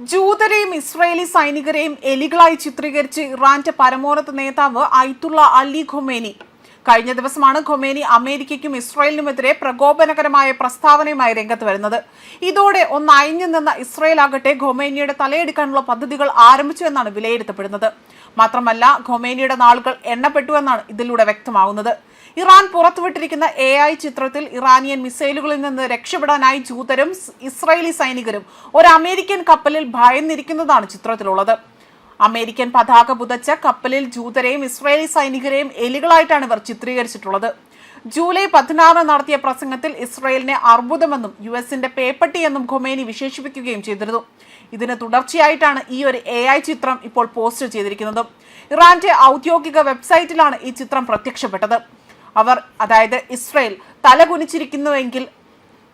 ജൂതരെയും Israeli സൈനികരെയും എലികളായി ചിത്രീകരിച്ച് ഇറാന്റെ പരമോന്നത നേതാവ് ഐത്തുള്ള അലി ഖൊമേനി കഴിഞ്ഞ ദിവസമാണ് ഖൊമേനി അമേരിക്കയ്ക്കും ഇസ്രായേലിനുമെതിരെ പ്രകോപനകരമായ പ്രസ്താവനയുമായി രംഗത്ത് വരുന്നത്. ഇതോടെ ഒന്ന് അയഞ്ഞു നിന്ന ഇസ്രായേൽ ആകട്ടെ ഖൊമേനിയുടെ തലയെടുക്കാനുള്ള പദ്ധതികൾ ആരംഭിച്ചു എന്നാണ് വിലയിരുത്തപ്പെടുന്നത്. മാത്രമല്ല ഖൊമേനിയുടെ നാളുകൾ എണ്ണപ്പെട്ടു എന്നാണ് ഇതിലൂടെ വ്യക്തമാകുന്നത് ഇറാൻ പുറത്തുവിട്ടിരിക്കുന്ന എ ഐ ചിത്രത്തിൽ ഇറാനിയൻ മിസൈലുകളിൽ നിന്ന് രക്ഷപ്പെടാനായി ജൂതരും ഇസ്രായേലി സൈനികരും ഒരു അമേരിക്കൻ കപ്പലിൽ ഭയന്നിരിക്കുന്നതാണ് ചിത്രത്തിലുള്ളത്. അമേരിക്കൻ പതാക പുതച്ച കപ്പലിൽ ജൂതരെയും ഇസ്രായേലി സൈനികരെയും എലികളായിട്ടാണ് ഇവർ ചിത്രീകരിച്ചിട്ടുള്ളത്. ജൂലൈ പതിനാറിന് നടത്തിയ പ്രസംഗത്തിൽ ഇസ്രായേലിനെ അർബുദമെന്നും യു എസിന്റെ പേപ്പട്ടിയെന്നും ഖൊമേനി വിശേഷിപ്പിക്കുകയും ചെയ്തിരുന്നു. ഇതിന് തുടർച്ചയായിട്ടാണ് ഈ ഒരു എ ഐ ചിത്രം ഇപ്പോൾ പോസ്റ്റ് ചെയ്തിരിക്കുന്നത്. ഇറാന്റെ ഔദ്യോഗിക വെബ്സൈറ്റിലാണ് ഈ ചിത്രം പ്രത്യക്ഷപ്പെട്ടത്. അവർ അതായത് ഇസ്രായേൽ തലകുനിച്ചിരിക്കുന്നുവെങ്കിൽ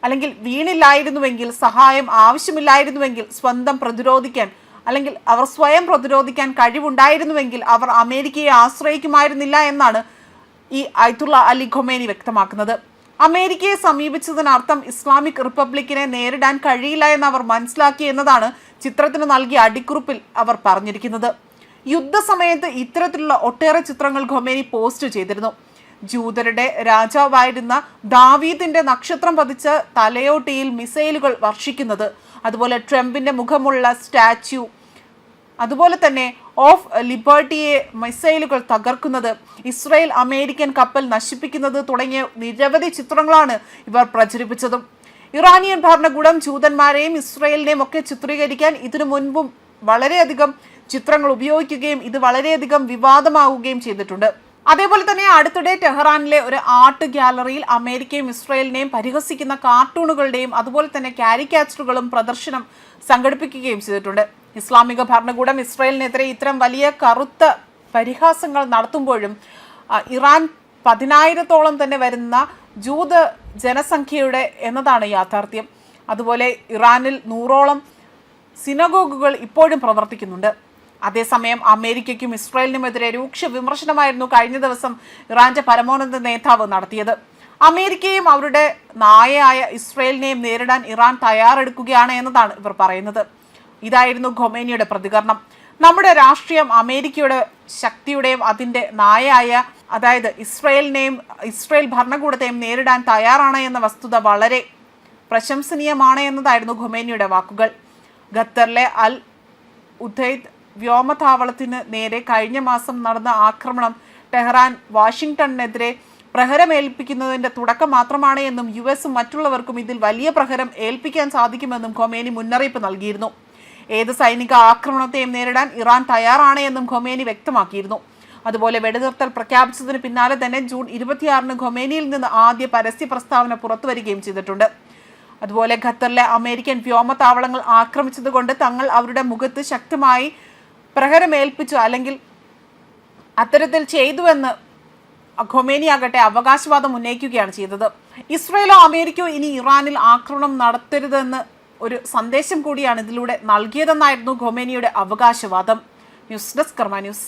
അല്ലെങ്കിൽ വീണില്ലായിരുന്നുവെങ്കിൽ സഹായം ആവശ്യമില്ലായിരുന്നുവെങ്കിൽ സ്വന്തം പ്രതിരോധിക്കാൻ അല്ലെങ്കിൽ അവർ സ്വയം പ്രതിരോധിക്കാൻ കഴിവുണ്ടായിരുന്നുവെങ്കിൽ അവർ അമേരിക്കയെ ആശ്രയിക്കുമായിരുന്നില്ല എന്നാണ് ഈ അയത്തുള്ള അലി ഖൊമേനി വ്യക്തമാക്കുന്നത്. അമേരിക്കയെ സമീപിച്ചതിനർത്ഥം ഇസ്ലാമിക് റിപ്പബ്ലിക്കിനെ നേരിടാൻ കഴിയില്ല എന്ന് അവർ മനസ്സിലാക്കി എന്നതാണ് ചിത്രത്തിന് നൽകിയ അടിക്കുറിപ്പിൽ അവർ പറഞ്ഞിരിക്കുന്നത്. യുദ്ധസമയത്ത് ഇത്തരത്തിലുള്ള ഒട്ടേറെ ചിത്രങ്ങൾ ഖൊമേനി പോസ്റ്റ് ചെയ്തിരുന്നു. ജൂതരുടെ രാജാവായിരുന്ന ദാവീദിന്റെ നക്ഷത്രം പതിച്ച തലയോട്ടിയിൽ മിസൈലുകൾ വർഷിക്കുന്നത് അതുപോലെ ട്രംപിന്റെ മുഖമുള്ള സ്റ്റാച്യു അതുപോലെ തന്നെ ഓഫ് ലിബർട്ടിയെ മിസൈലുകൾ തകർക്കുന്നത് ഇസ്രായേൽ അമേരിക്കൻ കപ്പൽ നശിപ്പിക്കുന്നത് തുടങ്ങിയ നിരവധി ചിത്രങ്ങളാണ് ഇവർ പ്രചരിപ്പിച്ചതും. ഇറാനിയൻ ഭരണകൂടം ജൂതന്മാരെയും ഇസ്രായേലിനെയും ഒക്കെ ചിത്രീകരിക്കാൻ ഇതിനു മുൻപും വളരെയധികം ചിത്രങ്ങൾ ഉപയോഗിക്കുകയും ഇത് വളരെയധികം വിവാദമാവുകയും ചെയ്തിട്ടുണ്ട്. അതേപോലെ തന്നെ അടുത്തിടെ ടെഹ്റാനിലെ ഒരു ആർട്ട് ഗ്യാലറിയിൽ അമേരിക്കയും ഇസ്രയേലിനെയും പരിഹസിക്കുന്ന കാർട്ടൂണുകളുടെയും അതുപോലെ തന്നെ കാരിക്കാച്ചറുകളും പ്രദർശനം സംഘടിപ്പിക്കുകയും ചെയ്തിട്ടുണ്ട്. ഇസ്ലാമിക ഭരണകൂടം ഇസ്രയേലിനെതിരെ ഇത്തരം വലിയ കറുത്ത പരിഹാസങ്ങൾ നടത്തുമ്പോഴും ഇറാൻ പതിനായിരത്തോളം തന്നെ വരുന്ന ജൂത ജനസംഖ്യയുടെ എന്നതാണ് യാഥാർത്ഥ്യം. അതുപോലെ ഇറാനിൽ നൂറോളം സിനഗോഗുകൾ ഇപ്പോഴും പ്രവർത്തിക്കുന്നുണ്ട്. അതേസമയം അമേരിക്കയ്ക്കും ഇസ്രായേലിനുമെതിരെ രൂക്ഷ വിമർശനമായിരുന്നു കഴിഞ്ഞ ദിവസം ഇറാന്റെ പരമോന്നത നേതാവ് നടത്തിയത്. അമേരിക്കയും അവരുടെ നായയായ ഇസ്രായേലിനെയും നേരിടാൻ ഇറാൻ തയ്യാറെടുക്കുകയാണ് എന്നതാണ് ഇവർ പറയുന്നത്. ഇതായിരുന്നു ഖൊമേനിയുടെ പ്രതികരണം. നമ്മുടെ രാഷ്ട്രീയം അമേരിക്കയുടെ ശക്തിയുടെയും അതിന്റെ നായയായ അതായത് ഇസ്രായേലിനെയും ഇസ്രായേൽ ഭരണകൂടത്തെയും നേരിടാൻ തയ്യാറാണ് എന്ന വസ്തുത വളരെ പ്രശംസനീയമാണ് എന്നതായിരുന്നു ഖൊമേനിയുടെ വാക്കുകൾ. ഖത്തറിലെ അൽ ഉദൈദ് വ്യോമതാവളത്തിന് നേരെ കഴിഞ്ഞ മാസം നടന്ന ആക്രമണം ടെഹ്റാൻ വാഷിംഗ്ടണിനെതിരെ പ്രഹരമേൽപ്പിക്കുന്നതിന്റെ തുടക്കം മാത്രമാണ് എന്നും യു എസും മറ്റുള്ളവർക്കും ഇതിൽ വലിയ പ്രഹരം ഏൽപ്പിക്കാൻ സാധിക്കുമെന്നും ഖൊമേനി മുന്നറിയിപ്പ് നൽകിയിരുന്നു. ഏത് സൈനിക ആക്രമണത്തെയും നേരിടാൻ ഇറാൻ തയ്യാറാണ് എന്നും ഖൊമേനി വ്യക്തമാക്കിയിരുന്നു. അതുപോലെ വെടിനിർത്തൽ പ്രഖ്യാപിച്ചതിന് പിന്നാലെ തന്നെ ജൂൺ ഇരുപത്തിയാറിന് ഖൊമേനിയിൽ നിന്ന് ആദ്യ പരസ്യ പ്രസ്താവന പുറത്തുവരികയും ചെയ്തിട്ടുണ്ട്. അതുപോലെ ഖത്തറിലെ അമേരിക്കൻ വ്യോമതാവളങ്ങൾ ആക്രമിച്ചതുകൊണ്ട് തങ്ങൾ അവരുടെ മുഖത്ത് ശക്തമായി പ്രഹരമേൽപ്പിച്ചു അല്ലെങ്കിൽ അത്തരത്തിൽ ചെയ്തുവെന്ന് ഖൊമേനി ആകട്ടെ അവകാശവാദം ഉന്നയിക്കുകയാണ് ചെയ്തത്. ഇസ്രയേലോ അമേരിക്കയോ ഇനി ഇറാനിൽ ആക്രമണം നടത്തരുതെന്ന് ഒരു സന്ദേശം കൂടിയാണ് ഇതിലൂടെ നൽകിയതെന്നായിരുന്നു ഖൊമേനിയുടെ അവകാശവാദം. News desk Karma news.